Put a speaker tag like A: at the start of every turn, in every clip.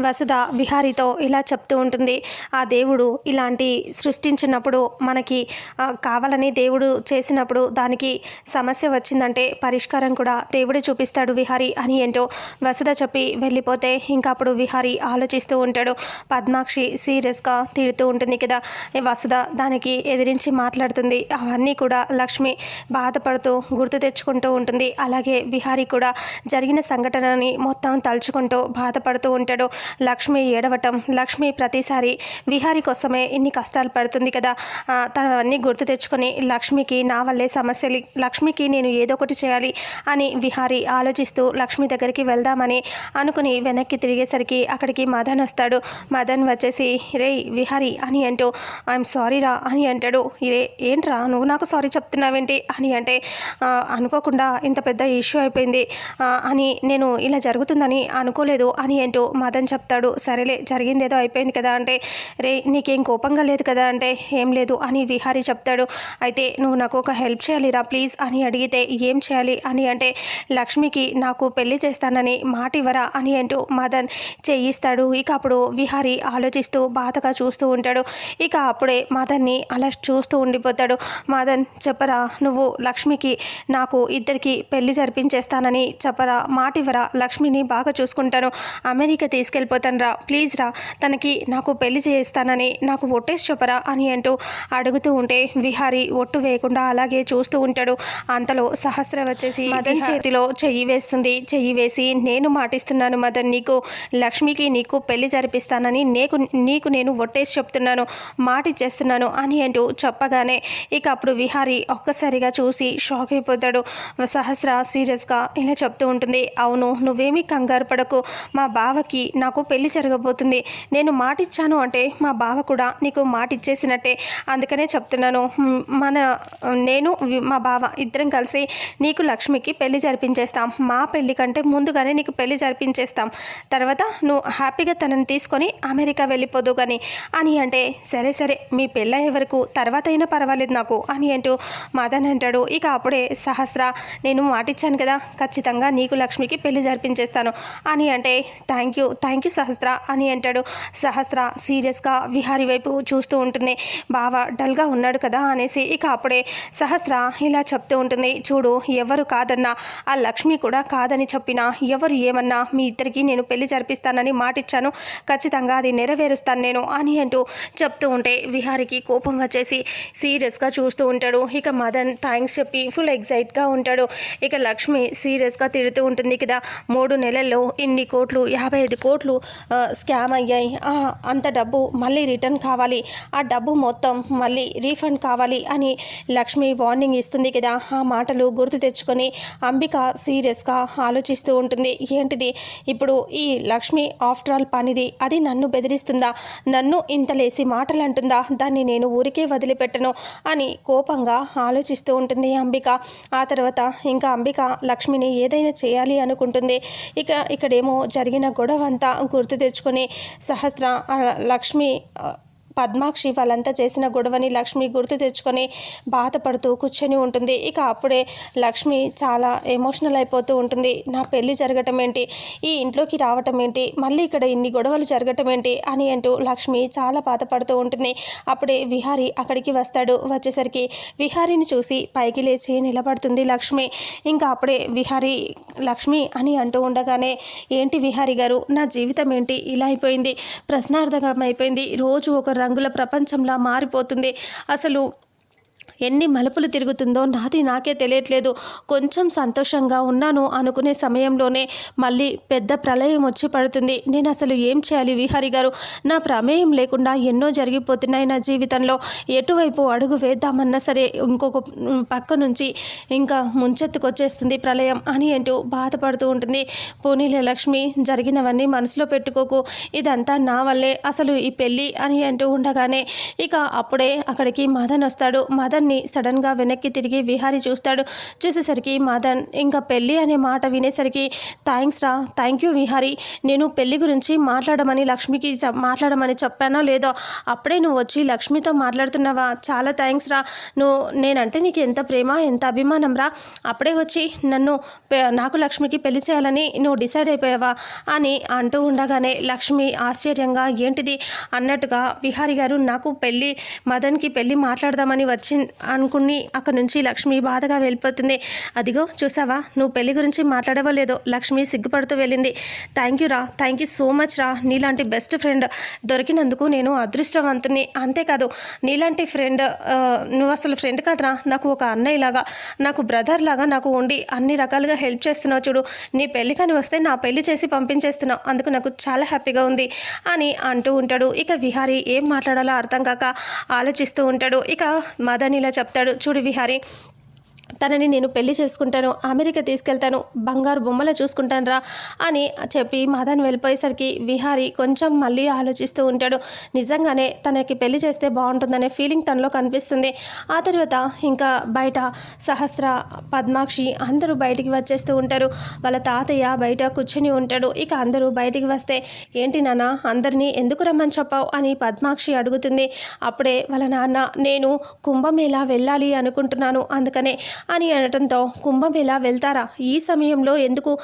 A: వసుధ విహారితో ఇలా చెప్తూ ఉంటుంది. ఆ దేవుడు ఇలాంటి సృష్టించినప్పుడు మనకి కావాలని దేవుడు చేసినప్పుడు దానికి సమస్య వచ్చిందంటే పరిష్కారం కూడా దేవుడే చూపిస్తాడు విహారి అని ఏంటో వసుధ చెప్పి వెళ్ళిపోతే ఇంకా అప్పుడు విహారి ఆలోచిస్తూ ఉంటాడు. పద్మాక్షి సీరియస్గా తిడుతూ ఉంటుంది కదా. వసుధ దానికి ఎదిరించి మాట్లాడుతుంది. అవన్నీ కూడా లక్ష్మి బాధపడుతూ గుర్తు తెచ్చుకుంటూ ఉంటుంది. అలాగే విహారి కూడా జరిగిన సంఘటనని మొత్తం తలుచుకుంటూ బాధపడుతూ ఉంటాడు. లక్ష్మి ఏడవటం. లక్ష్మి ప్రతిసారి విహారి కోసమే ఇన్ని కష్టాలు పడుతుంది కదా. ఆ, తనవన్నీ గుర్తు తెచ్చుకొని లక్ష్మికి నా వల్లే సమస్యలు లక్ష్మికి నేను ఏదో ఒకటి చేయాలి అని విహారి ఆలోచిస్తూ లక్ష్మి దగ్గరికి వెళ్దామని అనుకుని వెనక్కి తిరిగేసరికి అక్కడికి మదన్ వస్తాడు. మదన్ వచ్చేసి రే విహారి అని అంటూ ఐఎమ్ సారీ రా అని అంటాడు. ఇరే ఏంట్రా నువ్వు నాకు సారీ చెప్తున్నావేంటి? అని అంటే అనుకోకుండా ఇంత పెద్ద ఇష్యూ అయిపోయింది. అని నేను ఇలా జరుగుతుందని అనుకోలేదు అని అంటూ మదన్ చెప్తాడు. సరేలే జరిగిందేదో అయిపోయింది కదా అంటే రే నీకేం కోపంగా లేదు కదా అంటే ఏం లేదు అని విహారీ చెప్తాడు. అయితే నువ్వు నాకు ఒక హెల్ప్ చేయాలిరా ప్లీజ్ అని అడిగితే ఏం చేయాలి అని అంటే లక్ష్మికి నాకు పెళ్ళి చేస్తానని మాట ఇవ్వరా అని అంటూ మదన్ చేయిస్తాడు. ఇక అప్పుడు విహారీ ఆలోచిస్తూ బాధగా చూస్తూ ఉంటాడు. ఇక అప్పుడే మదన్ని అలా చూస్తూ ఉండిపోతాడు. మదన్ చెప్పరా నువ్వు లక్ష్మికి నాకు ఇద్దరికి పెళ్ళి జరిపించేస్తానని చెప్పరా మాట ఇవ్వరా లక్ష్మిని బాగా చూసుకుంటాను. అమెరికా తీసుకెళ్ళి తీసుకెళ్ళిపోతాను రా. ప్లీజ్ రా. తనకి నాకు పెళ్ళి చేస్తానని నాకు ఒట్టేసి చెప్పరా అని అంటూ అడుగుతూ ఉంటే విహారీ ఒట్టు వేయకుండా అలాగే చూస్తూ ఉంటాడు. అంతలో సహస్ర వచ్చేసి మదన్ చేతిలో చెయ్యి వేస్తుంది. చెయ్యి వేసి నేను మాటిస్తున్నాను మదన్ నీకు. లక్ష్మికి నీకు పెళ్ళి జరిపిస్తానని నీకు నీకు నేను ఒట్టేసి చెప్తున్నాను. మాట ఇచ్చేస్తున్నాను అని అంటూ చెప్పగానే ఇక అప్పుడు విహారీ ఒక్కసారిగా చూసి షాక్ అయిపోతాడు. సహస్ర సీరియస్గా ఇలా చెప్తూ ఉంటుంది. అవును నువ్వేమీ కంగారు పడకు. మా బావకి నాకు పెళ్ళి జరగబోతుంది. నేను మాటిచ్చాను అంటే మా బావ కూడా నీకు మాటిచ్చేసినట్టే. అందుకనే చెప్తున్నాను. మన నేను మా బావ ఇద్దరం కలిసి నీకు లక్ష్మికి పెళ్ళి జరిపించేస్తాం. మా పెళ్ళి కంటే ముందుగానే నీకు పెళ్ళి జరిపించేస్తాం. తర్వాత నువ్వు హ్యాపీగా తనని తీసుకొని అమెరికా వెళ్ళిపోదు కానీ అని అంటే సరే సరే మీ పెళ్ళయ్యే వరకు తర్వాత అయినా పర్వాలేదు నాకు అని అంటూ మదన్ అంటాడు. ఇక అప్పుడే సహస్ర నేను మాటిచ్చాను కదా ఖచ్చితంగా నీకు లక్ష్మికి పెళ్ళి జరిపించేస్తాను. అని అంటే thank you thank you Sahasra అని అంటాడు. సహస్ర సీరియస్గా విహారి వైపు చూస్తూ ఉంటుంది. బావ డల్గా ఉన్నాడు కదా అనేసి ఇక అప్పుడే సహస్ర ఇలా చెప్తూ ఉంటుంది. చూడు ఎవరు కాదన్నా ఆ లక్ష్మి కూడా కాదని చెప్పినా ఎవరు ఏమన్నా మీ ఇద్దరికి నేను పెళ్ళి జరిపిస్తానని మాటిచ్చాను. ఖచ్చితంగా అది నెరవేరుస్తాను నేను అని అంటూ చెప్తూ ఉంటే విహారికి కోపం వచ్చేసి సీరియస్గా చూస్తూ ఉంటాడు. ఇక మదన్ థ్యాంక్స్ చెప్పి ఫుల్ ఎగ్జైట్గా ఉంటాడు. ఇక లక్ష్మి సీరియస్గా తిడుతూ ఉంటుంది కదా మూడు నెలల్లో ఇన్ని కోట్లు యాభై ఐదు కోట్లు ఆ, స్కామ్ అయ్యాయి. అంత డబ్బు మళ్ళీ రిటర్న్ కావాలి. ఆ డబ్బు మొత్తం మళ్ళీ రీఫండ్ కావాలి అని లక్ష్మి వార్నింగ్ ఇస్తుంది కదా. ఆ మాటలు గుర్తు తెచ్చుకొని అంబిక సీరియస్గా ఆలోచిస్తూ ఉంటుంది. ఏంటిది? ఇప్పుడు ఈ లక్ష్మి ఆఫ్టర్ ఆల్ పనిది అది నన్ను బెదిరిస్తుందా? నన్ను ఇంతలేసి మాటలు అంటుందా దాన్ని నేను ఊరికే వదిలిపెట్టను అని కోపంగా ఆలోచిస్తూ ఉంటుంది అంబిక. ఆ తర్వాత ఇంకా అంబిక లక్ష్మిని ఏదైనా చేయాలి అనుకుంటుంది. ఇక ఇక్కడేమో జరిగిన గొడవ అంతా గుర్తు తెచ్చుకొని సహస్ర లక్ష్మి పద్మాక్షి వాళ్ళంతా చేసిన గొడవని లక్ష్మి గుర్తు తెచ్చుకొని బాధపడుతూ కూర్చొని ఉంటుంది. ఇక అప్పుడే లక్ష్మి చాలా ఎమోషనల్ అయిపోతూ ఉంటుంది. నా పెళ్ళి జరగటం ఏంటి? ఈ ఇంట్లోకి రావటం ఏంటి? మళ్ళీ ఇక్కడ ఇన్ని గొడవలు జరగటం ఏంటి? అని అంటూ లక్ష్మి చాలా బాధపడుతూ ఉంటుంది. అప్పుడే విహారి అక్కడికి వస్తాడు. వచ్చేసరికి విహారిని చూసి పైకి లేచి నిలబడుతుంది లక్ష్మి. ఇంకా అప్పుడే విహారి లక్ష్మి అని అంటూ ఉండగానే ఏంటి విహారి గారు నా జీవితం ఏంటి? ఇలా అయిపోయింది. ప్రశ్నార్థకం అయిపోయింది. రోజు ఒక రంగుల ప్రపంచంలా మారిపోతుంది. అసలు ఎన్ని మలుపులు తిరుగుతుందో నాది నాకే తెలియట్లేదు. కొంచెం సంతోషంగా ఉన్నాను అనుకునే సమయంలోనే మళ్ళీ పెద్ద ప్రళయం వచ్చి పడుతుంది. నేను అసలు ఏం చేయాలి విహారి గారు? నా ప్రమేయం లేకుండా ఎన్నో జరిగిపోతున్నాయి నా జీవితంలో. ఎటువైపు అడుగు వేద్దామన్నా సరే ఇంకొక పక్క నుంచి ఇంకా ముంచెత్తుకొచ్చేస్తుంది ప్రళయం అని అంటూ బాధపడుతూ ఉంటుంది. పోనీలే లక్ష్మి జరిగినవన్నీ మనసులో పెట్టుకోకు. ఇదంతా నా వల్లే. అసలు ఈ పెళ్ళి అని అంటూ ఉండగానే ఇక అప్పుడే అక్కడికి మదన్ వస్తాడు. మదన్ మదన్ని సడన్గా వెనక్కి తిరిగి విహారి చూస్తాడు. చూసేసరికి మదన్ ఇంకా పెళ్ళి అనే మాట వినేసరికి థ్యాంక్స్ రా థ్యాంక్ యూ విహారి. నేను పెళ్ళి గురించి మాట్లాడమని లక్ష్మికి మాట్లాడమని చెప్పానో లేదో అప్పుడే నువ్వు వచ్చి లక్ష్మితో మాట్లాడుతున్నావా? చాలా థ్యాంక్స్ రా. నువ్వు నేనంటే నీకు ఎంత ప్రేమ ఎంత అభిమానం రా? అప్పుడే వచ్చి నన్ను నాకు లక్ష్మికి పెళ్ళి చేయాలని నువ్వు డిసైడ్ అయిపోయావా? అని అంటూ ఉండగానే లక్ష్మి ఆశ్చర్యంగా ఏంటిది? అన్నట్టుగా విహారి గారు నాకు పెళ్ళి మదన్కి పెళ్ళి మాట్లాడదామని వచ్చి అనుకుని అక్కడి నుంచి లక్ష్మి బాధగా వెళ్ళిపోతుంది. అదిగో చూసావా నువ్వు పెళ్ళి గురించి మాట్లాడవో లేదో లక్ష్మి సిగ్గుపడుతూ వెళ్ళింది. థ్యాంక్ యూ రా థ్యాంక్ యూ సో మచ్ రా నీలాంటి బెస్ట్ ఫ్రెండ్ దొరికినందుకు నేను అదృష్టవంతుని. అంతేకాదు నీలాంటి ఫ్రెండ్ నువ్వు అసలు ఫ్రెండ్ కాదురా. నాకు ఒక అన్నయ్య లాగా నాకు బ్రదర్ లాగా నాకు ఉండి అన్ని రకాలుగా హెల్ప్ చేస్తున్నావు చూడు. నీ పెళ్ళి కానీ వస్తే నా పెళ్ళి చేసి పంపించేస్తున్నావు. అందుకు నాకు చాలా హ్యాపీగా ఉంది అని అంటూ ఉంటాడు. ఇక విహారీ ఏం మాట్లాడాలో అర్థం కాక ఆలోచిస్తూ ఉంటాడు. ఇక మదని ఇలా చెప్తాడు చూడు విహారీ తనని నేను పెళ్ళి చేసుకుంటాను అమెరికా తీసుకెళ్తాను బంగారు బొమ్మలు చూసుకుంటాను రా అని చెప్పి మదన్ వెళ్ళిపోయేసరికి విహారి కొంచెం మళ్ళీ ఆలోచిస్తూ ఉంటాడు. నిజంగానే తనకి పెళ్ళి చేస్తే బాగుంటుందనే ఫీలింగ్ తనలో కనిపిస్తుంది. ఆ తర్వాత ఇంకా బయట సహస్ర పద్మాక్షి అందరూ బయటికి వచ్చేస్తూ ఉంటారు. వాళ్ళ తాతయ్య బయట కూర్చుని ఉంటాడు. ఇక అందరూ బయటికి వస్తే ఏంటి నాన్న అందరినీ ఎందుకు రమ్మని చెప్పావు? అని పద్మాక్షి అడుగుతుంది. అప్పుడే వాళ్ళ నాన్న నేను కుంభమేళా వెళ్ళాలి అనుకుంటున్నాను. అందుకనే అని అనటంతో కుంభమేళా వెళ్తారా? ఈ సమయంలో ఎందుకు?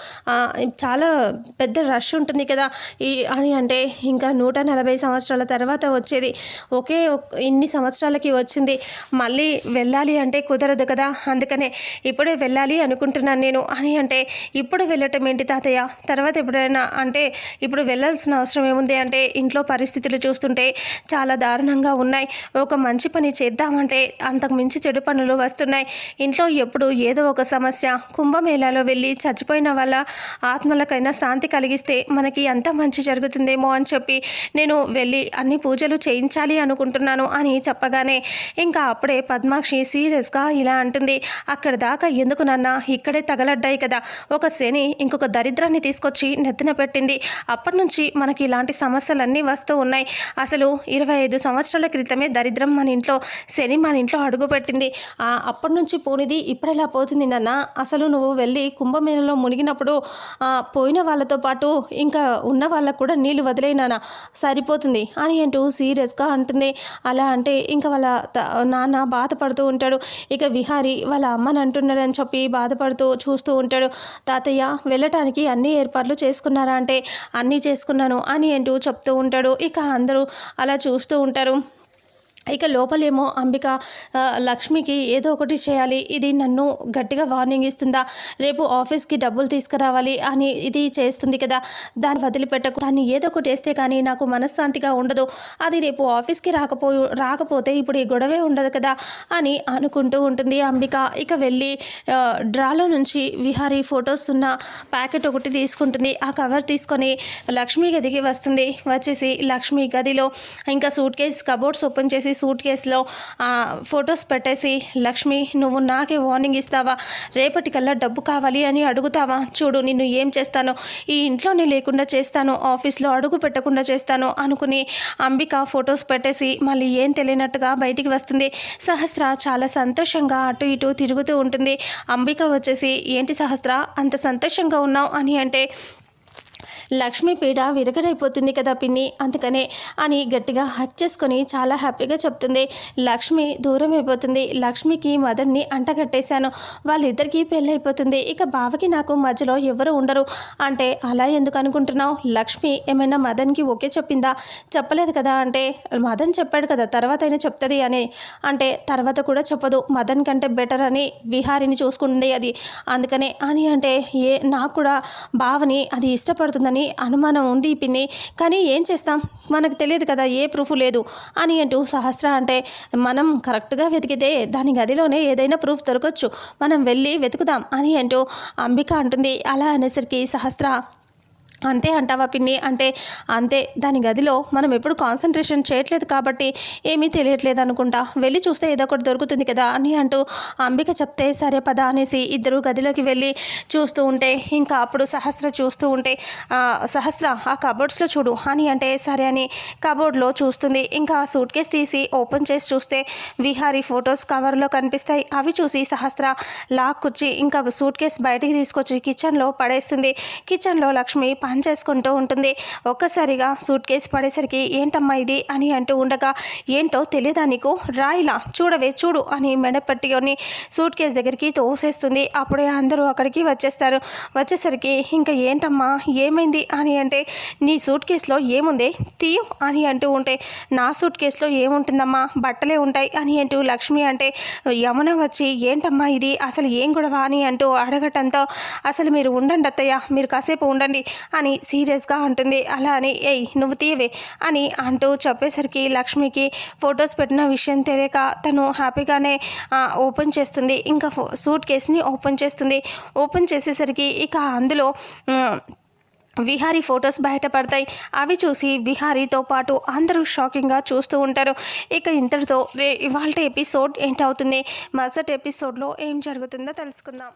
A: చాలా పెద్ద రష్ ఉంటుంది కదా. ఈ అని అంటే ఇంకా నూట నలభై సంవత్సరాల తర్వాత వచ్చేది. ఒకే ఇన్ని సంవత్సరాలకి వచ్చింది. మళ్ళీ వెళ్ళాలి అంటే కుదరదు కదా. అందుకనే ఇప్పుడే వెళ్ళాలి అనుకుంటున్నాను నేను. అని అంటే ఇప్పుడు వెళ్ళటం ఏంటి తాతయ్య? తర్వాత ఎప్పుడైనా అంటే ఇప్పుడు వెళ్ళాల్సిన అవసరం ఏముంది? అంటే ఇంట్లో పరిస్థితులు చూస్తుంటే చాలా దారుణంగా ఉన్నాయి. ఒక మంచి పని చేద్దామంటే అంతకు మించి చెడు పనులు వస్తున్నాయి. ఇంట్లో ఎప్పుడు ఏదో ఒక సమస్య కుంభమేళాలో వెళ్ళి చచ్చిపోయిన వాళ్ళ ఆత్మలకైనా శాంతి కలిగిస్తే మనకి ఎంత మంచి జరుగుతుందేమో అని చెప్పి నేను వెళ్ళి అన్ని పూజలు చేయించాలి అనుకుంటున్నాను అని చెప్పగానే ఇంకా అప్పుడే పద్మాక్షి సీరియస్గా ఇలా అంటుంది. అక్కడ దాకా ఎందుకు నాన్న? ఇక్కడే తగలడ్డాయి కదా. ఒక శని ఇంకొక దరిద్రాన్ని తీసుకొచ్చి నెత్తిన పెట్టింది. అప్పటి నుంచి మనకి ఇలాంటి సమస్యలన్నీ వస్తూ ఉన్నాయి. అసలు ఇరవై ఐదు సంవత్సరాల క్రితమే దరిద్రం మన ఇంట్లో శని మన ఇంట్లో అడుగుపెట్టింది. ఆ, అప్పటి నుంచి పోనిది ఇప్పుడెలా పోతుంది నాన్న? అసలు నువ్వు వెళ్ళి కుంభమేళలో మునిగినప్పుడు పోయిన వాళ్ళతో పాటు ఇంకా ఉన్న వాళ్ళకు కూడా నీళ్ళు వదిలేనానా సరిపోతుంది. అని అంటూ సీరియస్గా అంటుంది. అలా అంటే ఇంకా వాళ్ళ నాన్న బాధపడుతూ ఉంటాడు. ఇక విహారి వాళ్ళ అమ్మని అంటున్నాడని చెప్పి బాధపడుతూ చూస్తూ ఉంటాడు. తాతయ్య వెళ్ళటానికి అన్ని ఏర్పాట్లు చేసుకున్నారా అంటే అన్నీ చేసుకున్నాను అని అంటూ చెప్తూ ఉంటాడు. ఇక అందరూ అలా చూస్తూ ఉంటారు. ఇక లోపలేమో అంబిక లక్ష్మికి ఏదో ఒకటి చేయాలి. ఇది నన్ను గట్టిగా వార్నింగ్ ఇస్తుందా? రేపు ఆఫీస్కి డబ్బులు తీసుకురావాలి అని ఇది చేస్తుంది కదా. దాన్ని వదిలిపెట్టకు. దాన్ని ఏదో ఒకటి వేస్తే కానీ నాకు మనశ్శాంతిగా ఉండదు. అది రేపు ఆఫీస్కి రాకపో రాకపోతే ఇప్పుడు ఈ గొడవే ఉండదు కదా అని అనుకుంటూ ఉంటుంది అంబిక. ఇక వెళ్ళి డ్రాలో నుంచి విహారీ ఫొటోస్ ఉన్న ప్యాకెట్ ఒకటి తీసుకుంటుంది. ఆ కవర్ తీసుకొని లక్ష్మి గదికి వస్తుంది. వచ్చేసి లక్ష్మి గదిలో ఇంకా సూట్ కేస్ కబోర్డ్స్ ఓపెన్ చేసి సూట్ కేసులో ఫొటోస్ పెట్టేసి లక్ష్మి నువ్వు నాకే వార్నింగ్ ఇస్తావా? రేపటికల్లా డబ్బు కావాలి అని అడుగుతావా? చూడు నిన్ను ఏం చేస్తాను? ఈ ఇంట్లోనే లేకుండా చేస్తాను ఆఫీస్లో అడుగు పెట్టకుండా చేస్తాను అనుకుని అంబిక ఫొటోస్ పెట్టేసి మళ్ళీ ఏం తెలియనట్టుగా బయటికి వస్తుంది. సహస్ర చాలా సంతోషంగా అటు ఇటు తిరుగుతూ ఉంటుంది. అంబిక వచ్చేసి ఏంటి సహస్ర అంత సంతోషంగా ఉన్నావు? అని అంటే లక్ష్మి పీడ విరగడైపోతుంది కదా పిన్ని. అందుకనే అని గట్టిగా హక్ చేసుకొని చాలా హ్యాపీగా చెప్తుంది. లక్ష్మి దూరం అయిపోతుంది. లక్ష్మికి మదన్ని అంటగట్టేశాను. వాళ్ళిద్దరికీ పెళ్ళి అయిపోతుంది ఇక బావకి నాకు మధ్యలో ఎవరు ఉండరు. అంటే అలా ఎందుకు అనుకుంటున్నావు? లక్ష్మి ఏమైనా మదన్కి ఓకే చెప్పిందా? చెప్పలేదు కదా అంటే మదన్ చెప్పాడు కదా తర్వాత అయినా చెప్తుంది అని. అంటే తర్వాత కూడా చెప్పదు. మదన్ కంటే బెటర్ అని విహారిని చూసుకుంటుంది అది. అందుకనే అని అంటే ఏ నాకు కూడా బావని అది ఇష్టపడుతుందని అనుమానం ఉంది పిన్ని. కానీ ఏం చేస్తాం? మనకు తెలియదు కదా ఏ ప్రూఫ్ లేదు అని అంటూ సహస్ర అంటే మనం కరెక్ట్గా వెతికితే దాని గదిలోనే ఏదైనా ప్రూఫ్ దొరకచ్చు. మనం వెళ్ళి వెతుకుదాం అని అంటూ అంబిక అంటుంది. అలా అనేసరికి సహస్ర అంతే అంటావా పిన్ని? అంటే అంతే దాని గదిలో మనం ఎప్పుడు కాన్సన్ట్రేషన్ చేయట్లేదు కాబట్టి ఏమీ తెలియట్లేదు అనుకుంటా. వెళ్ళి చూస్తే ఏదో ఒకటి దొరుకుతుంది కదా అని అంటూ అంబిక చెప్తే సరే పద అనేసి ఇద్దరు గదిలోకి వెళ్ళి చూస్తూ ఉంటే ఇంకా అప్పుడు సహస్ర చూస్తూ ఉంటే సహస్ర ఆ కబోర్డ్స్లో చూడు అని అంటే సరే అని కబోర్డ్లో చూస్తుంది. ఇంకా సూట్ కేస్ తీసి ఓపెన్ చేసి చూస్తే విహారీ ఫొటోస్ కవర్లో కనిపిస్తాయి. అవి చూసి సహస్ర లాక్కుచ్చి ఇంకా సూట్ కేస్ బయటికి తీసుకొచ్చి కిచెన్లో పడేస్తుంది. కిచెన్లో లక్ష్మి పని చేసుకుంటూ ఉంటుంది. ఒక్కసారిగా సూట్ కేసు పడేసరికి ఏంటమ్మా ఇది? అని అంటూ ఉండగా ఏంటో తెలియదా నీకు? రాయిలా చూడవే చూడు అని మెడపట్టుకొని సూట్ కేసు దగ్గరికి తోసేస్తుంది. అప్పుడే అందరూ అక్కడికి వచ్చేస్తారు. వచ్చేసరికి ఇంకా ఏంటమ్మా? ఏమైంది? అని అంటే నీ సూట్ కేసులో ఏముంది? తీయు అని అంటూ ఉంటే నా సూట్ కేసులో ఏముంటుందమ్మా? బట్టలే ఉంటాయి అని అంటూ లక్ష్మి అంటే యమున వచ్చి ఏంటమ్మా ఇది? అసలు ఏం గొడవ? అని అంటూ అడగటంతో అసలు మీరు ఉండండి అత్తయ్య మీరు కాసేపు ఉండండి అని సీరియస్గా ఉంటుంది అలా అని ఏయ్ నువ్వు తీవే అని అంటూ చెప్పేసరికి లక్ష్మికి ఫొటోస్ పెట్టిన విషయం తెలియక తను హ్యాపీగానే ఓపెన్ చేస్తుంది. ఇంకా సూట్ కేసుని ఓపెన్ చేస్తుంది. ఓపెన్ చేసేసరికి ఇక అందులో విహారీ ఫొటోస్ బయటపడతాయి అవి చూసి విహారీతో పాటు అందరూ షాకింగ్గా చూస్తూ ఉంటారు. ఇక ఇంతటితో రే ఇవాళ ఎపిసోడ్ ఏంటవుతుంది? మరుసటి ఎపిసోడ్లో ఏం జరుగుతుందో తెలుసుకుందాం.